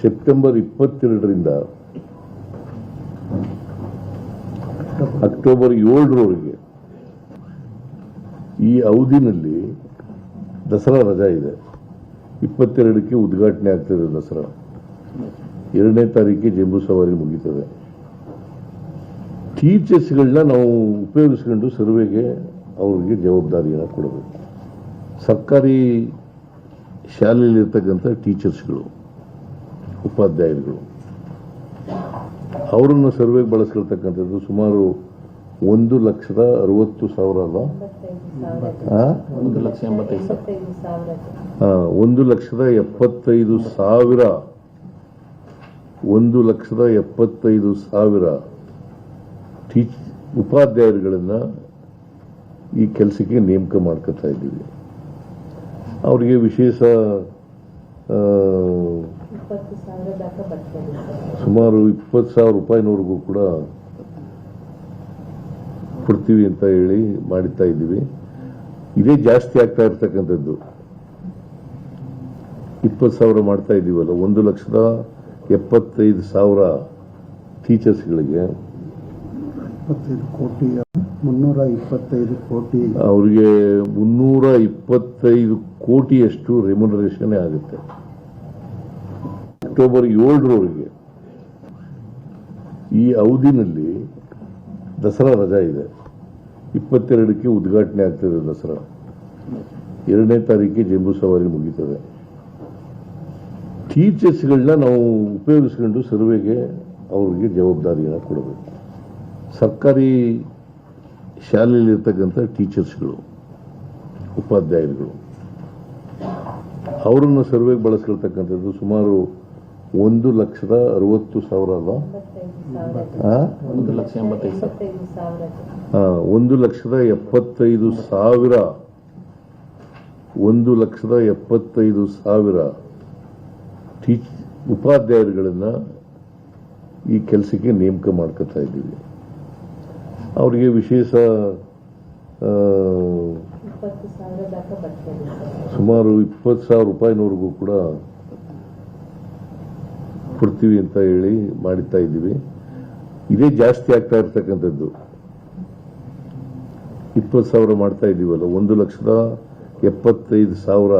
September ಇಪ್ಪತ್ತೆರಡರಿಂದ October ಏಳರವರೆಗೆ ಈ ಅವಧಿನಲ್ಲಿ ದಸರಾ ರಜಾ ಇದೆ. ಇಪ್ಪತ್ತೆರಡಕ್ಕೆ ಉದ್ಘಾಟನೆ ಆಗ್ತದೆ ದಸರಾ. ಎರಡನೇ ತಾರೀಕಿಗೆ ಜಂಬೂ ಸವಾರಿ ಮುಗೀತದೆ. ಟೀಚರ್ಸ್ಗಳನ್ನ ನಾವು ಉಪಯೋಗಿಸ್ಕೊಂಡು ಸರ್ವೆಗೆ ಅವ್ರಿಗೆ ಜವಾಬ್ದಾರಿಯನ್ನು ಕೊಡಬೇಕು. ಸರ್ಕಾರಿ ಶಾಲೆಯಲ್ಲಿರ್ತಕ್ಕಂಥ ಟೀಚರ್ಸ್ಗಳು ಉಪಾಧ್ಯಾಯರುಗಳು ಅವರನ್ನು ಸರ್ವೆಗೆ ಬಳಸ್ಕೊಳ್ತಕ್ಕಂಥದ್ದು ಸುಮಾರು ಒಂದು ಲಕ್ಷದ ಅರವತ್ತು ಸಾವಿರ ಅಲ್ಲ? ಒಂದು ಲಕ್ಷ ಎಂಬತ್ತೈದು ಒಂದು ಲಕ್ಷದ ಎಪ್ಪತ್ತೈದು ಸಾವಿರ ಒಂದು ಲಕ್ಷದ ಎಪ್ಪತ್ತೈದು ಸಾವಿರ ಟೀಚ್ ಉಪಾಧ್ಯಾಯರುಗಳನ್ನು ಈ ಕೆಲಸಕ್ಕೆ ನೇಮಕ ಮಾಡ್ಕೋತಾ ಇದ್ದೀವಿ. ಅವರಿಗೆ ವಿಶೇಷ ಸುಮಾರು ಇಪ್ಪತ್ತು ಸಾವಿರ ರೂಪಾಯಿನವರೆಗೂ ಕೂಡ ಕೊಡ್ತೀವಿ ಅಂತ ಹೇಳಿ ಮಾಡುತ್ತಾ ಇದ್ದೀವಿ. ಇದೇ ಜಾಸ್ತಿ ಆಗ್ತಾ ಇರ್ತಕ್ಕಂಥದ್ದು. ಇಪ್ಪತ್ತು ಸಾವಿರ ಮಾಡ್ತಾ ಇದ್ದೀವಲ್ಲ, ಒಂದು ಲಕ್ಷದ ಎಪ್ಪತ್ತೈದು ಸಾವಿರ ಟೀಚರ್ಸ್ಗಳಿಗೆ ಕೋಟಿ, ಮುನ್ನೂರ ಇಪ್ಪತ್ತೈದು ಕೋಟಿ. ಅವರಿಗೆ ಮುನ್ನೂರ ಇಪ್ಪತ್ತೈದು ಕೋಟಿಯಷ್ಟು ರೆಮ್ಯುನರೇಷನ್ ಆಗುತ್ತೆ. ಅಕ್ಟೋಬರ್ ಏಳರವರೆಗೆ ಈ ಅವಧಿನಲ್ಲಿ ದಸರಾ ರಜಾ ಇದೆ. ಇಪ್ಪತ್ತೆರಡಕ್ಕೆ ಉದ್ಘಾಟನೆ ಆಗ್ತದೆ ದಸರಾ. ಎರಡನೇ ತಾರೀಕಿಗೆ ಜಂಬೂ ಸವಾರಿ ಮುಗೀತದೆ. ಟೀಚರ್ಸ್ಗಳನ್ನ ನಾವು ಉಪಯೋಗಿಸ್ಕೊಂಡು ಸರ್ವೆಗೆ ಅವ್ರಿಗೆ ಜವಾಬ್ದಾರಿಯನ್ನು ಕೊಡಬೇಕು. ಸರ್ಕಾರಿ ಶಾಲೆಯಲ್ಲಿರ್ತಕ್ಕಂಥ ಟೀಚರ್ಸ್ಗಳು ಉಪಾಧ್ಯಾಯರುಗಳು ಅವರನ್ನು ಸರ್ವೆಗೆ ಬಳಸ್ಕೊಳ್ತಕ್ಕಂಥದ್ದು ಸುಮಾರು ಒಂದು ಲಕ್ಷದ ಅರವತ್ತು ಸಾವಿರ. ಅಲ್ಲ? ಒಂದು ಲಕ್ಷ ಒಂದು ಲಕ್ಷದ ಎಪ್ಪತ್ತೈದು ಸಾವಿರ. ಒಂದು ಲಕ್ಷದ ಎಪ್ಪತ್ತೈದು ಸಾವಿರ ಟೀಚ್ ಉಪಾಧ್ಯಾಯರುಗಳನ್ನು ಈ ಕೆಲಸಕ್ಕೆ ನೇಮಕ ಮಾಡ್ಕೊತಾ ಇದ್ದೀವಿ. ಅವರಿಗೆ ವಿಶೇಷ ಸುಮಾರು ಇಪ್ಪತ್ತು ಸಾವಿರ ರೂಪಾಯಿನವರೆಗೂ ಕೂಡ ಕೊಡ್ತೀವಿ ಅಂತ ಹೇಳಿ ಮಾಡುತ್ತಾ ಇದ್ದೀವಿ. ಇದೇ ಜಾಸ್ತಿ ಆಗ್ತಾ ಇರ್ತಕ್ಕಂಥದ್ದು. ಇಪ್ಪತ್ತು ಸಾವಿರ ಮಾಡ್ತಾ ಇದ್ದೀವಲ್ಲ ಒಂದು ಲಕ್ಷದ ಎಪ್ಪತ್ತೈದು ಸಾವಿರ